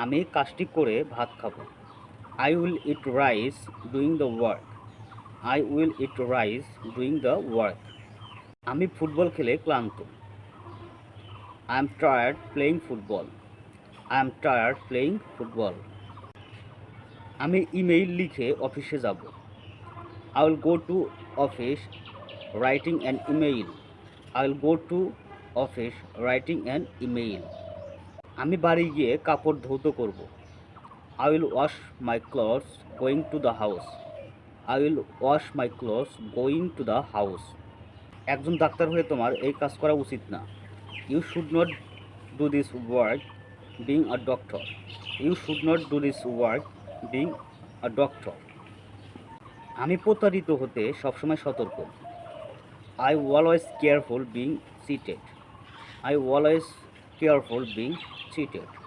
আমি কাজটি করে ভাত খাব। I will eat rice doing the work I will eat rice doing the work আমি ফুটবল খেলে ক্লান্ত। I am tired playing football I am tired playing football আমি ইমেইল লিখে অফিসে যাব। I will go to office writing an email I will go to office writing an email আমি বাড়ি গিয়ে কাপড় ধৌত করব। I will wash my clothes going to the house I will wash my clothes going to the house একজন doctor হয়ে তোমার এই কাজ করা উচিত না। You should not do this work being a doctor you should not do this work being a doctor আমি প্রতারিত হতে সবসময় সতর্ক। I always careful being cheated I always careful being cheated